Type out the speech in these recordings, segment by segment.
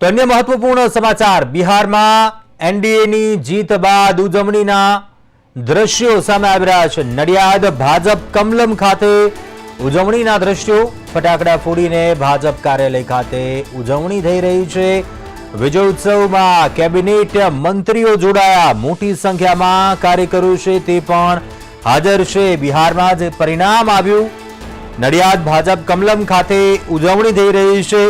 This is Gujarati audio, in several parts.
તો અન્ય મહત્વપૂર્ણ સમાચાર. બિહારમાં એનડીએની જીત બાદ ઉજવણીના દ્રશ્યો સામે આવી રહ્યા છે. નડિયાદ ભાજપ કમલમ ખાતે ઉજવણીના દ્રશ્યો. ફટાકડા ફોડીને ભાજપ કાર્યાલય ખાતે ઉજવણી થઈ રહી છે. વિજય ઉત્સવમાં કેબિનેટ મંત્રીઓ જોડાયા. મોટી સંખ્યામાં કાર્યકરો છે તે પણ હાજર છે. બિહારમાં જે પરિણામ આવ્યું. નડિયાદ ભાજપ કમલમ ખાતે ઉજવણી થઈ રહી છે.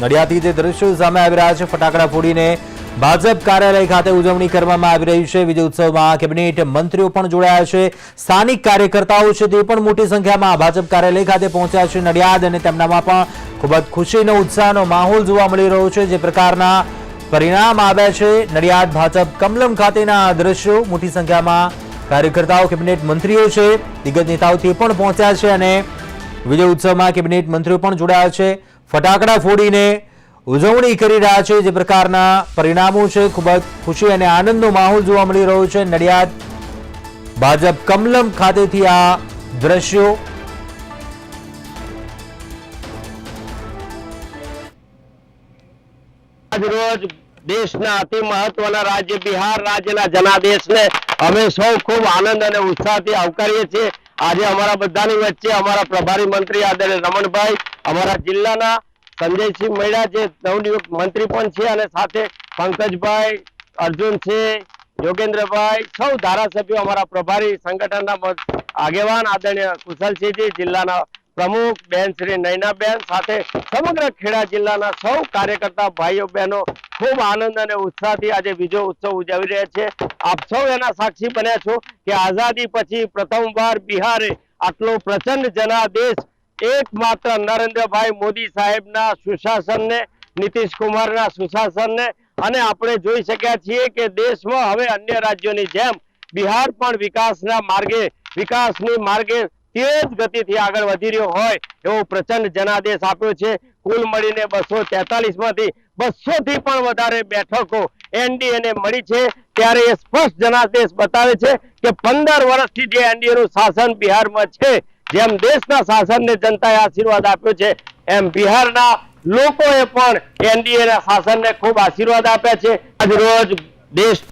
નડિયાદથી જે દ્રશ્યો સામે આવી રહ્યા છે. ફટાકડા ફોડીને ભાજપ કાર્યાલય ખાતે ઉજવણી કરવામાં આવી રહી છે. વિજય ઉત્સવમાં કેબિનેટ મંત્રીઓ પણ જોડાયા છે. સ્થાનિક કાર્યકર્તાઓ છે તે પણ મોટી સંખ્યામાં ભાજપ કાર્યાલય ખાતે પહોંચ્યા છે નડિયાદ અને તેમનામાં પણ ખૂબ જ ખુશીનો ઉત્સાહનો માહોલ જોવા મળી રહ્યો છે. જે પ્રકારના પરિણામ આવ્યા છે નડિયાદ ભાજપ કમલમ ખાતેના દ્રશ્યો. મોટી સંખ્યામાં કાર્યકર્તાઓ, કેબિનેટ મંત્રીઓ છે. દિગ્ગજ નેતાઓ તે પણ પહોંચ્યા છે અને વિજય ઉત્સવમાં કેબિનેટ મંત્રીઓ પણ જોડાયા છે. ફટાકડા ફોડીને ઉજવણી કરી રહ્યા છે. જે પ્રકારના પરિણામો છે, ખૂબ જ ખુશી અને આનંદનો માહોલ જોવા મળી રહ્યો છે. નડિયાદ ભાજપ કમલમ ખાતેથી આ દ્રશ્યો. આજરોજ દેશના અતિ મહત્વના રાજ્ય બિહાર રાજ્યના જનાદેશને અમે સૌ ખૂબ આનંદ અને ઉત્સાહથી આવકારીએ છીએ. આજે અમારા બધાની વચ્ચે અમારા પ્રભારી મંત્રી આદરણીય રમણભાઈ, અમારા જિલ્લાના સંજયસિંહ મૈડા જે નવનિયુક્ત મંત્રી પણ છે અને સાથે પંકજભાઈ, અર્જુન છે, યોગેન્દ્રભાઈ, સૌ ધારાસભ્યો અમારા પ્રભારી સંગઠનના આગેવાન આદરણીય કુશલસિંહજી, જિલ્લાના પ્રમુખ બેન શ્રી નૈનાબેન, સાથે સમગ્ર ખેડા જિલ્લાના સૌ કાર્યકર્તા ભાઈઓ બહેનો ખૂબ આનંદ અને ઉત્સાહથી આજે બીજો ઉત્સવ ઉજવી રહ્યા છે. આપ સૌ એના સાક્ષી બન્યા છો કે આઝાદી પછી પ્રથમવાર બિહારે આટલો પ્રચંડ જનાદેશ એકમાત્ર નરેન્દ્રભાઈ મોદી સાહેબના સુશાસનને નીતિશ કુમારના સુશાસનને અને આપણે જોઈ શક્યા છીએ કે દેશમાં હવે અન્ય રાજ્યોની જેમ બિહાર પણ વિકાસના માર્ગે, વિકાસની માર્ગે તેજ ગતિથી આગળ વધી રહ્યો હોય એવો પ્રચંડ જનાદેશ આપ્યો છે. કુલ મળીને બસો તેતાલીસમાંથી બસો થી પણ વધારે બેઠકો એનડીએને મળી છે. ત્યારે એ સ્પષ્ટ જનાદેશ બતાવે છે કે પંદર વર્ષથી જે એનડીએ નું શાસન બિહારમાં છે, જેમ દેશના શાસનને જનતાએ આશીર્વાદ આપ્યો છે, એમ બિહારના લોકોએ પણ એનડીએ ના શાસનને ખૂબ આશીર્વાદ આપ્યા છે. આજ રોજ દેશ